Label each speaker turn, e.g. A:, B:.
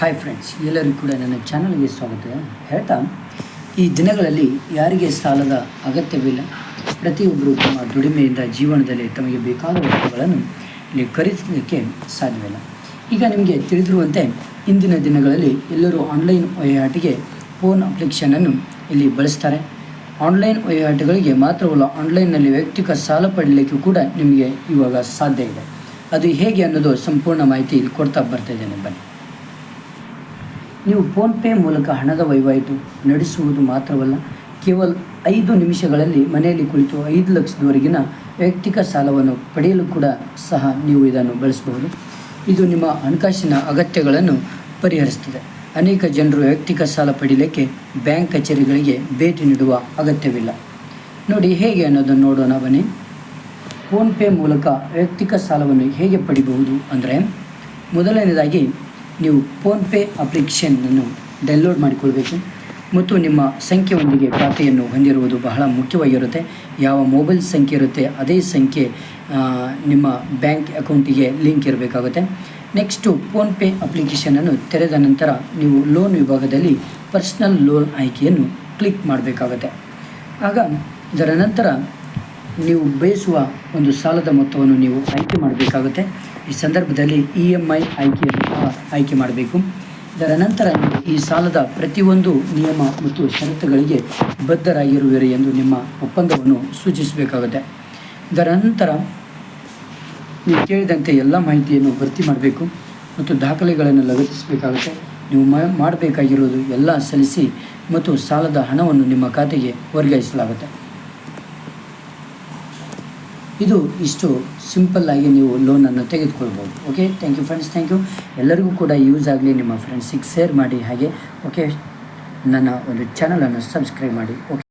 A: Hi friends ಎಲ್ಲರಿಗೂ ಕೂಡ ನನ್ನ ಚಾನಲ್ಗೆ ಸ್ವಾಗತ. ಹೇಳ್ತಾ, ಈ ದಿನಗಳಲ್ಲಿ ಯಾರಿಗೆ ಸಾಲದ ಅಗತ್ಯವಿಲ್ಲ, ಪ್ರತಿಯೊಬ್ಬರು ತಮ್ಮ ದುಡಿಮೆಯಿಂದ ಜೀವನದಲ್ಲಿ ತಮಗೆ ಬೇಕಾದ ವಸ್ತುಗಳನ್ನು ಇಲ್ಲಿ ಖರೀದಿಸಲಿಕ್ಕೆ ಸಾಧ್ಯವಿಲ್ಲ. ಈಗ ನಿಮಗೆ ತಿಳಿದಿರುವಂತೆ, ಇಂದಿನ ದಿನಗಳಲ್ಲಿ ಎಲ್ಲರೂ ಆನ್ಲೈನ್ ವಹಿವಾಟಿಗೆ ಫೋನ್ ಅಪ್ಲಿಕೇಶನನ್ನು ಇಲ್ಲಿ ಬಳಸ್ತಾರೆ. ಆನ್ಲೈನ್ ವಹಿವಾಟುಗಳಿಗೆ ಮಾತ್ರವಲ್ಲ ಆನ್ಲೈನ್ನಲ್ಲಿ ವೈಯಕ್ತಿಕ ಸಾಲ ಪಡೀಲಿಕ್ಕೆ ಕೂಡ ನಿಮಗೆ ಇವಾಗ ಸಾಧ್ಯ ಇದೆ. ಅದು ಹೇಗೆ ಅನ್ನೋದು ಸಂಪೂರ್ಣ ಮಾಹಿತಿ ಇಲ್ಲಿ ಕೊಡ್ತಾ ಬರ್ತಾ ಇದ್ದೇನೆ, ಬನ್ನಿ. ನೀವು ಫೋನ್ಪೇ ಮೂಲಕ ಹಣದ ವಹಿವಾಟು ನಡೆಸುವುದು ಮಾತ್ರವಲ್ಲ, ಕೇವಲ ಐದು ನಿಮಿಷಗಳಲ್ಲಿ ಮನೆಯಲ್ಲಿ ಕುಳಿತು ಐದು ಲಕ್ಷದವರೆಗಿನ ವೈಯಕ್ತಿಕ ಸಾಲವನ್ನು ಪಡೆಯಲು ಕೂಡ ಸಹ ನೀವು ಇದನ್ನು ಬಳಸಬಹುದು. ಇದು ನಿಮ್ಮ ಹಣಕಾಸಿನ ಅಗತ್ಯಗಳನ್ನು ಪರಿಹರಿಸುತ್ತದೆ. ಅನೇಕ ಜನರು ವೈಯಕ್ತಿಕ ಸಾಲ ಪಡೀಲಿಕ್ಕೆ ಬ್ಯಾಂಕ್ ಕಚೇರಿಗಳಿಗೆ ಭೇಟಿ ನೀಡುವ ಅಗತ್ಯವಿಲ್ಲ. ನೋಡಿ, ಹೇಗೆ ಅನ್ನೋದನ್ನು ನೋಡೋಣ ಬನ್ನಿ. ಫೋನ್ಪೇ ಮೂಲಕ ವೈಯಕ್ತಿಕ ಸಾಲವನ್ನು ಹೇಗೆ ಪಡಿಬಹುದು ಅಂದರೆ, ಮೊದಲನೇದಾಗಿ ನೀವು ಫೋನ್ಪೇ ಅಪ್ಲಿಕೇಶನನ್ನು ಡೌನ್ಲೋಡ್ ಮಾಡಿಕೊಳ್ಬೇಕು. ಮತ್ತು ನಿಮ್ಮ ಸಂಖ್ಯೆಯೊಂದಿಗೆ ಖಾತೆಯನ್ನು ಹೊಂದಿರುವುದು ಬಹಳ ಮುಖ್ಯವಾಗಿರುತ್ತೆ. ಯಾವ ಮೊಬೈಲ್ ಸಂಖ್ಯೆ ಇರುತ್ತೆ, ಅದೇ ಸಂಖ್ಯೆ ನಿಮ್ಮ ಬ್ಯಾಂಕ್ ಅಕೌಂಟಿಗೆ ಲಿಂಕ್ ಇರಬೇಕಾಗುತ್ತೆ. ನೆಕ್ಸ್ಟು ಫೋನ್ಪೇ ಅಪ್ಲಿಕೇಶನನ್ನು ತೆರೆದ ನಂತರ ನೀವು ಲೋನ್ ವಿಭಾಗದಲ್ಲಿ ಪರ್ಸ್ನಲ್ ಲೋನ್ ಆಯ್ಕೆಯನ್ನು ಕ್ಲಿಕ್ ಮಾಡಬೇಕಾಗುತ್ತೆ. ಆಗ, ಇದರ ನಂತರ ನೀವು ಬಯಸುವ ಒಂದು ಸಾಲದ ಮೊತ್ತವನ್ನು ನೀವು ಆಯ್ಕೆ ಮಾಡಬೇಕಾಗುತ್ತೆ. ಈ ಸಂದರ್ಭದಲ್ಲಿ ಇ ಎಂ ಐ ಆಯ್ಕೆಯನ್ನು ಆಯ್ಕೆ ಮಾಡಬೇಕು. ಇದರ ನಂತರ ಈ ಸಾಲದ ಪ್ರತಿಯೊಂದು ನಿಯಮ ಮತ್ತು ಷರತ್ತುಗಳಿಗೆ ಬದ್ಧರಾಗಿರುವಿರಿ ಎಂದು ನಿಮ್ಮ ಒಪ್ಪಂದವನ್ನು ಸೂಚಿಸಬೇಕಾಗುತ್ತೆ. ಇದರ ನಂತರ ನೀವು ಕೇಳಿದಂತೆ ಎಲ್ಲ ಮಾಹಿತಿಯನ್ನು ಭರ್ತಿ ಮಾಡಬೇಕು ಮತ್ತು ದಾಖಲೆಗಳನ್ನು ಲಗತ್ತಿಸಬೇಕಾಗುತ್ತೆ. ನೀವು ಮಾಡಬೇಕಾಗಿರೋದು ಎಲ್ಲ ಸಲ್ಲಿಸಿ ಮತ್ತು ಸಾಲದ ಹಣವನ್ನು ನಿಮ್ಮ ಖಾತೆಗೆ ವರ್ಗಾಯಿಸಲಾಗುತ್ತೆ. ಇದು ಇಷ್ಟು ಸಿಂಪಲ್ ಆಗಿ ನೀವು ಲೋನನ್ನು ತೆಗೆದುಕೊಳ್ಬೋದು. Okay thank you friends thank you ಎಲ್ಲರಿಗೂ ಕೂಡ ಯೂಸ್ ಆಗಲಿ, ನಿಮ್ಮ ಫ್ರೆಂಡ್ಸಿಗೆ ಶೇರ್ ಮಾಡಿ ಹಾಗೆ ಓಕೆ ನನ್ನ ಒಂದು ಚಾನಲನ್ನು ಸಬ್ಸ್ಕ್ರೈಬ್ ಮಾಡಿ ಓಕೆ